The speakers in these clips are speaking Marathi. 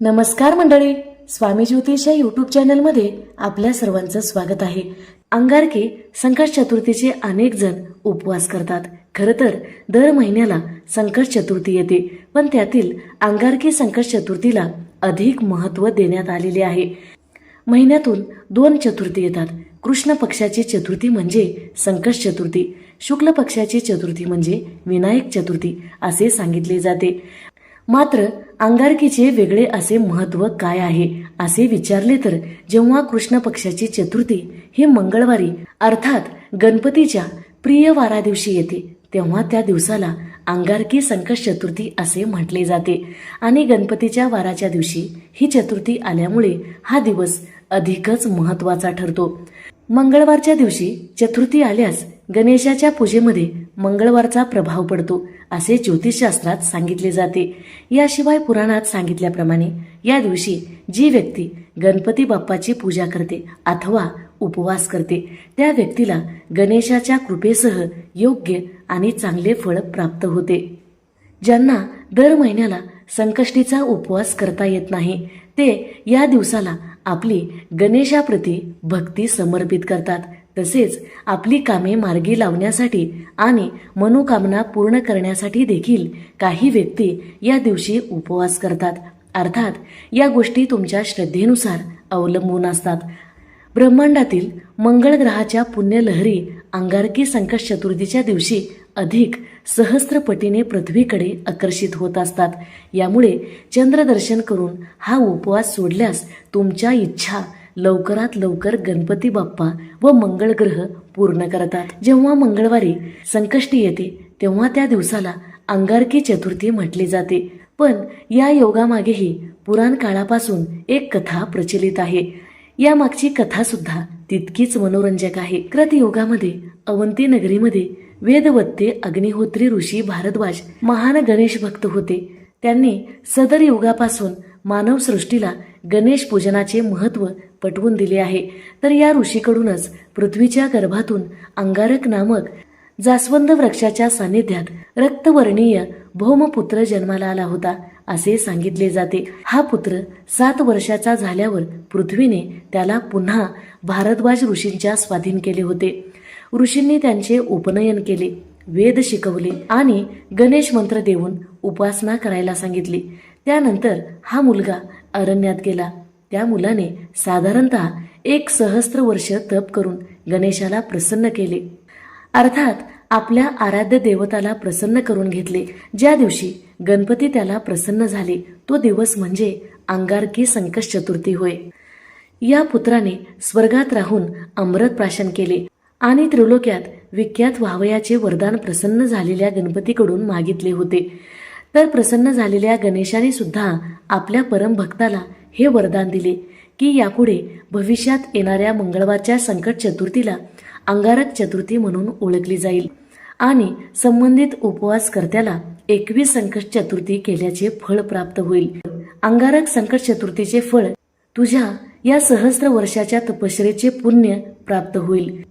नमस्कार मंडळी स्वामी ज्योतिषा यूट्यूब चॅनलमध्ये आपल्या सर्वांचं स्वागत आहे. अंगारकी संकट चतुर्थीचे अनेक जण उपवास करतात. खरं तर दर महिन्याला संकट चतुर्थी येते पण त्यातील अंगारकी संकट चतुर्थीला अधिक महत्त्व देण्यात आलेले आहे. महिन्यातून दोन चतुर्थी येतात. कृष्ण पक्षाची चतुर्थी म्हणजे संकट चतुर्थी. शुक्ल पक्षाची चतुर्थी म्हणजे विनायक चतुर्थी असे सांगितले जाते. मात्र अंगारकीचे वेगळे असे महत्त्व काय आहे असे विचारले तर जेव्हा कृष्ण पक्षाची चतुर्थी ही मंगळवारी अर्थात गणपतीच्या प्रिय वारा दिवशी येते तेव्हा त्या दिवसाला अंगारकी संकट चतुर्थी असे म्हटले जाते. आणि गणपतीच्या वाराच्या दिवशी ही चतुर्थी आल्यामुळे हा दिवस अधिकच महत्त्वाचा ठरतो. मंगळवारच्या दिवशी चतुर्थी आल्यास गणेशाच्या पूजेमध्ये मंगळवारचा प्रभाव पडतो असे ज्योतिषशास्त्रात सांगितले जाते. याशिवाय पुराणात सांगितल्याप्रमाणे या दिवशी जी व्यक्ती गणपती बाप्पाची पूजा करते अथवा उपवास करते त्या व्यक्तीला गणेशाच्या कृपेसह योग्य आणि चांगले फळ प्राप्त होते. ज्यांना दर महिन्याला संकष्टीचा उपवास करता येत नाही ते या दिवसाला आपली गणेशाप्रती भक्ती समर्पित करतात. तसेच आपली कामे मार्गी लावण्यासाठी आणि मनोकामना पूर्ण करण्यासाठी देखील काही व्यक्ती या दिवशी उपवास करतात. अर्थात या गोष्टी तुमच्या श्रद्धेनुसार अवलंबून असतात. ब्रह्मांडातील मंगळ ग्रहाच्या पुण्यलहरी अंगारकी संकट चतुर्थीच्या दिवशी अधिक सहस्त्रपटीने पृथ्वीकडे आकर्षित होत असतात. यामुळे चंद्रदर्शन करून हा उपवास सोडल्यास तुमच्या इच्छा लवकरात लवकर गणपती बाप्पा व मंगळ ग्रह पूर्ण करतात. जेव्हा मंगळवारी संकष्टी येते तेव्हा त्या दिवसाला अंगारकी चतुर्थी म्हटली जाते. पण या योगामागेही पुराण काळापासून एक कथा प्रचलित आहे. यामागची कथा सुद्धा तितकीच मनोरंजक आहे. कृतयोगामध्ये अवंती नगरीमध्ये वेदवत्ते अग्निहोत्री ऋषी भारद्वाज महान गणेश भक्त होते. त्यांनी सदर युगापासून मानव सृष्टीला गणेश पूजनाचे महत्त्व पटवून दिले आहे. तर या ऋषीकडूनच पृथ्वीच्या गर्भातून अंगारक नामक जास्वंद वृक्षाच्या सानिध्यात रक्तवर्णीय भौमपुत्र जन्माला आला होता असे सांगितले जाते. हा पुत्र सात वर्षाचा झाल्यावर पृथ्वीने त्याला पुन्हा भारद्वाज ऋषींच्या स्वाधीन केले होते. ऋषींनी त्यांचे उपनयन केले वेद शिकवले आणि गणेश मंत्र देऊन उपासना करायला सांगितली. त्यानंतर हा मुलगा अरण्यात गेला. त्या मुलाने साधारणतः एक सहस्त्र वर्ष तप करून गणेशाला प्रसन्न केले. अर्थात आपल्या आराध्य देवताला प्रसन्न करून घेतले. ज्या दिवशी गणपती त्याला प्रसन्न झाले तो दिवस म्हणजे अंगारकी संकट चतुर्थी होय. या पुत्राने स्वर्गात राहून अमृत प्राशन केले आणि त्रिलोक्यात विख्यात व्हावयाचे वरदान प्रसन्न झालेल्या गणपतीकडून मागितले होते. तर प्रसन्न झालेल्या गणेशाने सुद्धा आपल्या परमभक्ताला हे वरदान दिले की यापुढे भविष्यात येणाऱ्या मंगळवारच्या संकट चतुर्थीला अंगारक चतुर्थी म्हणून ओळखली जाईल आणि संबंधित उपवासकर्त्याला एकवीस संकट चतुर्थी केल्याचे फळ प्राप्त होईल. अंगारक संकट चतुर्थीचे फळ तुझ्या या सहस्र वर्षाच्या तपश्चरेचे पुण्य प्राप्त होईल.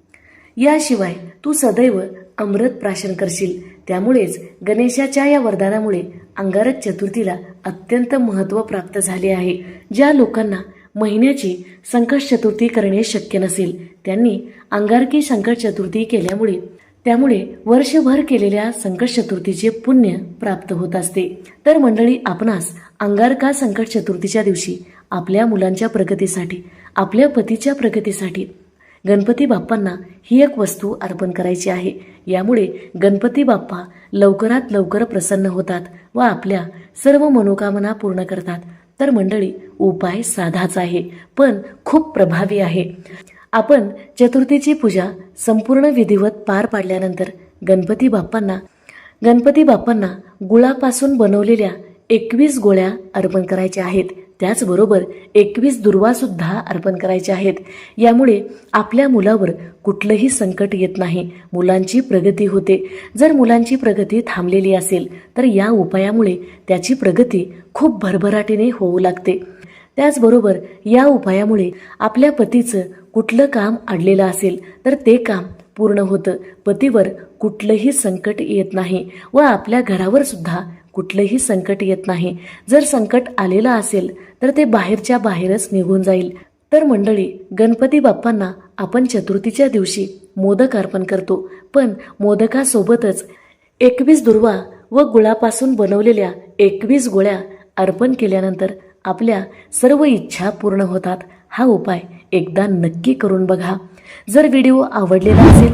याशिवाय तू सदैव अमृत प्राशन करशील. त्यामुळेच गणेशाच्या या वरदानामुळे अंगारक चतुर्थीला अत्यंत महत्त्व प्राप्त झाले आहे. ज्या लोकांना महिन्याची संकट चतुर्थी करणे शक्य नसेल त्यांनी अंगारकी संकट चतुर्थी केल्यामुळे त्यामुळे वर्षभर केलेल्या संकट चतुर्थीचे पुण्य प्राप्त होत असते. तर मंडळी आपणास अंगारका संकट चतुर्थीच्या दिवशी आपल्या मुलांच्या प्रगतीसाठी आपल्या पतीच्या प्रगतीसाठी गणपती बाप्पांना ही एक वस्तू अर्पण करायची आहे. यामुळे गणपती बाप्पा लवकरात लवकर प्रसन्न होतात व आपल्या सर्व मनोकामना पूर्ण करतात. तर मंडळी उपाय साधाच आहे पण खूप प्रभावी आहे. आपण चतुर्थीची पूजा संपूर्ण विधिवत पार पाडल्यानंतर गणपती बाप्पांना गणपती बाप्पांना गुळापासून बनवलेल्या एकवीस गोळ्या अर्पण करायच्या आहेत. त्याचबरोबर एकवीस दुर्वासुद्धा अर्पण करायच्या आहेत. यामुळे आपल्या मुलावर कुठलंही संकट येत नाही. मुलांची प्रगती होते. जर मुलांची प्रगती थांबलेली असेल तर या उपायामुळे त्याची प्रगती खूप भरभराटीने होऊ लागते. त्याचबरोबर या उपायामुळे आपल्या पतीचं कुठलं काम अडलेलं असेल तर ते काम पूर्ण होतं. पतीवर कुठलंही संकट येत नाही व आपल्या घरावर सुद्धा कुठलंही संकट येत नाही. जर संकट आलेलं असेल तर ते बाहेरच्या बाहेरच निघून जाईल. तर मंडळी गणपती बाप्पांना आपण चतुर्थीच्या दिवशी मोदक अर्पण करतो. पण मोदकासोबतच एकवीस दुर्वा व गुळापासून बनवलेल्या एकवीस गोळ्या अर्पण केल्यानंतर आपल्या सर्व इच्छा पूर्ण होतात. हा उपाय एकदा नक्की करून बघा. जर व्हिडिओ आवडलेला असेल